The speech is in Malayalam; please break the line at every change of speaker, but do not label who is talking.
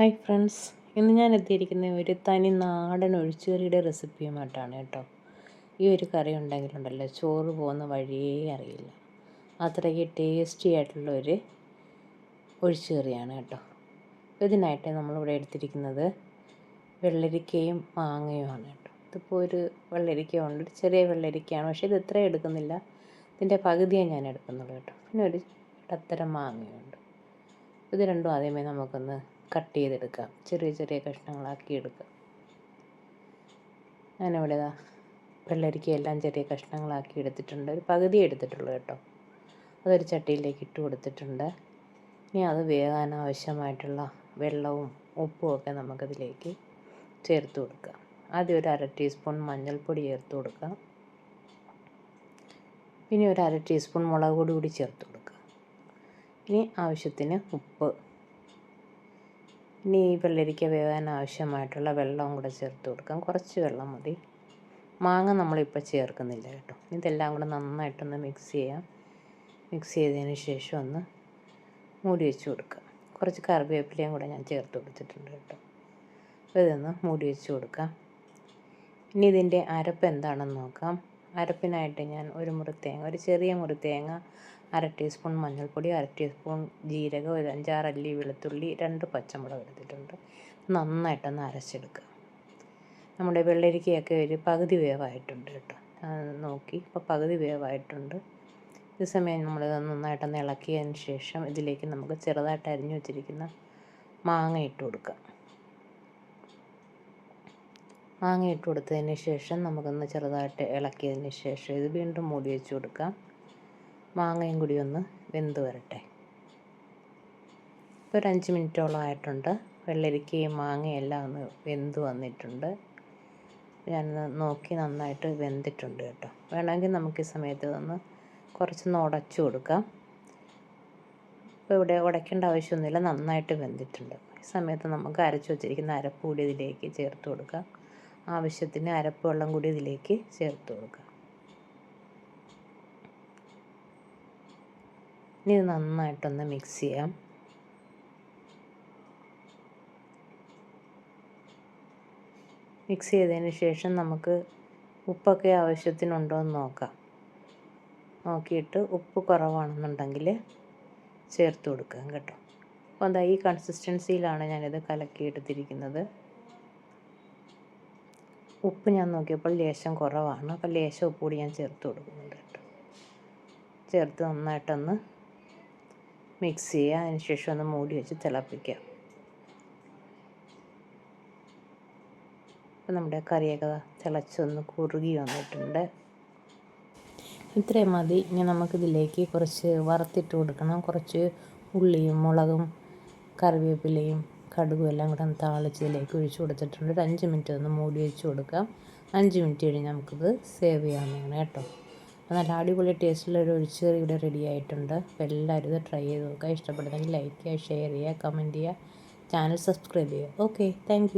ഹായ് ഫ്രണ്ട്സ് ഇന്ന് ഞാൻ എത്തിയിരിക്കുന്ന ഒരു തനി നാടൻ ഒഴിച്ചുകറിയുടെ റെസിപ്പിയുമായിട്ടാണ് കേട്ടോ. ഈ ഒരു കറി ഉണ്ടെങ്കിലുണ്ടല്ലോ ചോറ് പോകുന്ന വഴിയേ അറിയില്ല. അത്രയ്ക്ക് ടേസ്റ്റി ആയിട്ടുള്ള ഒരു ഒഴിച്ചുകറിയാണ് കേട്ടോ. ഇതിനായിട്ട് നമ്മളിവിടെ എടുത്തിരിക്കുന്നത് വെള്ളരിക്കയും മാങ്ങയുമാണ് കേട്ടോ. ഇതിപ്പോൾ ഒരു വെള്ളരിക്ക ഉണ്ട് ചെറിയ വെള്ളരിക്കയാണ്. പക്ഷേ ഇത് ഇത്രയും എടുക്കുന്നില്ല. ഇതിന്റെ പകുതിയേ ഞാൻ എടുക്കുന്നുള്ളൂ കേട്ടോ. പിന്നെ ഒരു ഇടത്തരം മാങ്ങയുണ്ട്. ഇത് രണ്ടും ആദ്യമേ നമുക്കൊന്ന് കട്ട് ചെയ്തെടുക്കുക. ചെറിയ ചെറിയ കഷ്ണങ്ങളാക്കി എടുക്കാം ഞാനിവിടെ ഇതാ വെള്ളരിക്ക എല്ലാം ചെറിയ കഷ്ണങ്ങളാക്കി എടുത്തിട്ടുണ്ട്. ഒരു പകുതി എടുത്തിട്ടുള്ളൂ കേട്ടോ. അതൊരു ചട്ടിയിലേക്ക് ഇട്ട് കൊടുത്തിട്ടുണ്ട്. ഇനി അത് വേകാൻ ആവശ്യമായിട്ടുള്ള വെള്ളവും ഉപ്പും ഒക്കെ നമുക്കതിലേക്ക് ചേർത്ത് കൊടുക്കുക ആദ്യം ഒരു അര ടീസ്പൂൺ മഞ്ഞൾപ്പൊടി ചേർത്ത് കൊടുക്കുക പിന്നെ ഒരു അര ടീസ്പൂൺ മുളക് പൊടി കൂടി ചേർത്ത് കൊടുക്കുക ഇനി ആവശ്യത്തിന് ഉപ്പ് ഇനി ഈ വെള്ളരിക്ക വേവാൻ ആവശ്യമായിട്ടുള്ള വെള്ളവും കൂടെ ചേർത്ത് കൊടുക്കാം. കുറച്ച് വെള്ളം മതി. മാങ്ങ നമ്മളിപ്പോൾ ചേർക്കുന്നില്ല കേട്ടോ. ഇതെല്ലാം കൂടെ നന്നായിട്ടൊന്ന് മിക്സ് ചെയ്യാം. മിക്സ് ചെയ്തതിന് ശേഷം ഒന്ന് മൂടി വെച്ച് കൊടുക്കാം. കുറച്ച് കറിവേപ്പിലയും കൂടെ ഞാൻ ചേർത്ത് കൊടുത്തിട്ടുണ്ട് കേട്ടോ. അപ്പോൾ ഇതൊന്ന് മൂടി വെച്ച് കൊടുക്കാം. ഇനി ഇതിന്റെ അരപ്പ് എന്താണെന്ന് നോക്കാം. അരപ്പിനായിട്ട് ഞാൻ ഒരു മുറി തേങ്ങ ഒരു ചെറിയ മുറി തേങ്ങ അര ടീസ്പൂൺ മഞ്ഞൾപ്പൊടി അര ടീസ്പൂൺ ജീരകം ഒരു അഞ്ചാറ് അല്ലി വെളുത്തുള്ളി രണ്ട് പച്ചമുളക് എടുത്തിട്ടുണ്ട്. നന്നായിട്ടൊന്ന് അരച്ചെടുക്കുക. നമ്മുടെ വെള്ളരിക്കയൊക്കെ ഒരു പകുതി വേവായിട്ടുണ്ട് കേട്ടോ. നോക്കി. ഇപ്പോൾ പകുതി വേവായിട്ടുണ്ട്. ഈ സമയം നമ്മൾ നന്നായിട്ടൊന്ന് ഇളക്കിയതിന് ശേഷം ഇതിലേക്ക് നമുക്ക് ചെറുതായിട്ട് അരിഞ്ഞു വെച്ചിരിക്കുന്ന മാങ്ങ ഇട്ട് കൊടുക്കാം. മാങ്ങ ഇട്ട് കൊടുത്തതിന് ശേഷം നമുക്കൊന്ന് ചെറുതായിട്ട് ഇളക്കിയതിന് ശേഷം ഇത് വീണ്ടും മൂടി വെച്ച് കൊടുക്കാം. മാങ്ങയും കൂടി ഒന്ന് വെന്ത് വരട്ടെ. ഇപ്പോൾ ഒരു അഞ്ച് മിനിറ്റോളം ആയിട്ടുണ്ട്. വെള്ളരിക്കയും മാങ്ങയും എല്ലാം ഒന്ന് വെന്ത് വന്നിട്ടുണ്ട്. ഞാൻ നോക്കി നന്നായിട്ട് വെന്തിട്ടുണ്ട് കേട്ടോ. വേണമെങ്കിൽ നമുക്ക് ഈ സമയത്ത് ഒന്ന് കുറച്ചൊന്ന് ഉടച്ചു കൊടുക്കാം. ഇപ്പോൾ ഇവിടെ ഉടയ്ക്കേണ്ട ആവശ്യമൊന്നുമില്ല. നന്നായിട്ട് വെന്തിട്ടുണ്ട്. ഈ സമയത്ത് നമുക്ക് അരച്ച് വച്ചിരിക്കുന്ന അരപ്പ് കൂടി ഇതിലേക്ക് ചേർത്ത് കൊടുക്കാം. ആവശ്യത്തിന് അരപ്പ് വെള്ളം കൂടി ഇതിലേക്ക് ചേർത്ത് കൊടുക്കാം. ഇനി ഇത് നന്നായിട്ടൊന്ന് മിക്സ് ചെയ്യാം. മിക്സ് ചെയ്തതിന് ശേഷം നമുക്ക് ഉപ്പൊക്കെ ആവശ്യത്തിനുണ്ടോ എന്ന് നോക്കാം. നോക്കിയിട്ട് ഉപ്പ് കുറവാണെന്നുണ്ടെങ്കിൽ ചേർത്ത് കൊടുക്കാം കേട്ടോ. അപ്പോൾ എന്താ ഈ കൺസിസ്റ്റൻസിയിലാണ് ഞാനിത് കലക്കിയെടുത്തിരിക്കുന്നത്. ഉപ്പ് ഞാൻ നോക്കിയപ്പോൾ ലേശം കുറവാണ്. അപ്പോൾ ലേശം ഉപ്പ് കൂടി ഞാൻ ചേർത്ത് കൊടുക്കുന്നുണ്ട് കേട്ടോ. ചേർത്ത് നന്നായിട്ടൊന്ന് മിക്സ് ചെയ്യുക അതിന് ശേഷം ഒന്ന് മൂടി വെച്ച് തിളപ്പിക്കുക. അപ്പം നമ്മുടെ കറിയൊക്കെ തിളച്ചൊന്ന് കുറുകി വന്നിട്ടുണ്ട്. ഇത്രയും മതി. ഇനി നമുക്കിതിലേക്ക് കുറച്ച് വറുത്തിട്ട് കൊടുക്കണം. കുറച്ച് ഉള്ളിയും മുളകും കറിവേപ്പിലയും കടുകും എല്ലാം കൂടെ താളിച്ചതിലേക്ക് ഒഴിച്ച് കൊടുത്തിട്ടുണ്ട്. ഒരു അഞ്ച് മിനിറ്റ് ഒന്ന് മൂടി വെച്ച് കൊടുക്കാം. അഞ്ച് മിനിറ്റ് കഴിഞ്ഞ് നമുക്കിത് സേവ് ചെയ്യാവുന്നതാണ് കേട്ടോ. നല്ല അടിപൊളി ടേസ്റ്റുള്ള ഒരു ഒഴിച്ചുകറി ഇവിടെ റെഡി ആയിട്ടുണ്ട്. അപ്പോൾ എല്ലാവരും ഇത് ട്രൈ ചെയ്ത് നോക്കുക. ഇഷ്ടപ്പെടുന്നെങ്കിൽ ലൈക്ക് ചെയ്യുക ഷെയർ ചെയ്യുക കമന്റ് ചെയ്യുക. ചാനൽ സബ്സ്ക്രൈബ് ചെയ്യുക. Okay thank